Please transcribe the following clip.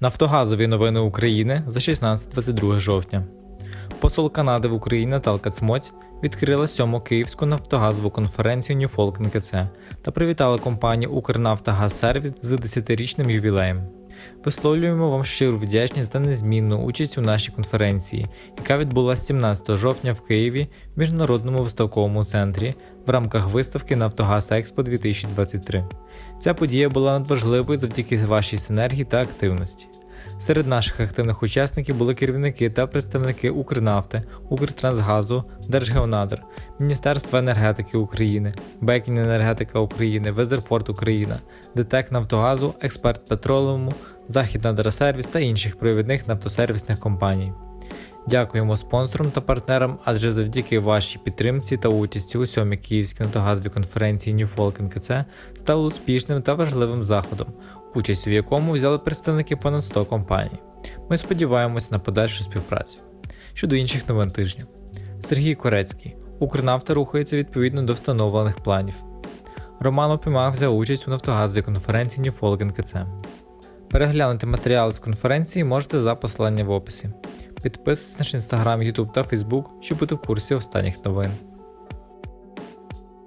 Нафтогазові новини України за 16-22 жовтня. Посол Канади в Україні Наталка Цмоць відкрила сьому Київську нафтогазову конференцію Ньюфолк НКЦ та привітала компанію Укрнафтогазсервіс з 10-річним ювілеєм. Висловлюємо вам щиру вдячність за незмінну участь у нашій конференції, яка відбулася 17 жовтня в Києві в міжнародному виставковому центрі в рамках виставки Нафтогаз Експо 2023. Ця подія була надважливою завдяки вашій синергії та активності. Серед наших активних учасників були керівники та представники Укрнафти, Укртрансгазу, Держгеонадр, Міністерства енергетики України, Бекін Енергетика України, Везерфорд Україна, ДТЕК Нафтогазу, Експерт Петролеуму, Західнадросервіс та інших провідних нафтосервісних компаній. Дякуємо спонсорам та партнерам, адже завдяки вашій підтримці та участі у сьомій Київській нафтогазовій конференції New Folk НКЦ стало успішним та важливим заходом, участь у якому взяли представники понад 100 компаній. Ми сподіваємося на подальшу співпрацю. Щодо інших новин тижня, Сергій Корецький, Укрнафта рухається відповідно до встановлених планів. Роман Опімак взяв участь у нафтогазовій конференції New Folk НКЦ. Переглянути матеріали з конференції можете за посиланням в описі. Підписуйтесь на наш інстаграм, Ютуб та Фейсбук, щоб бути в курсі останніх новин.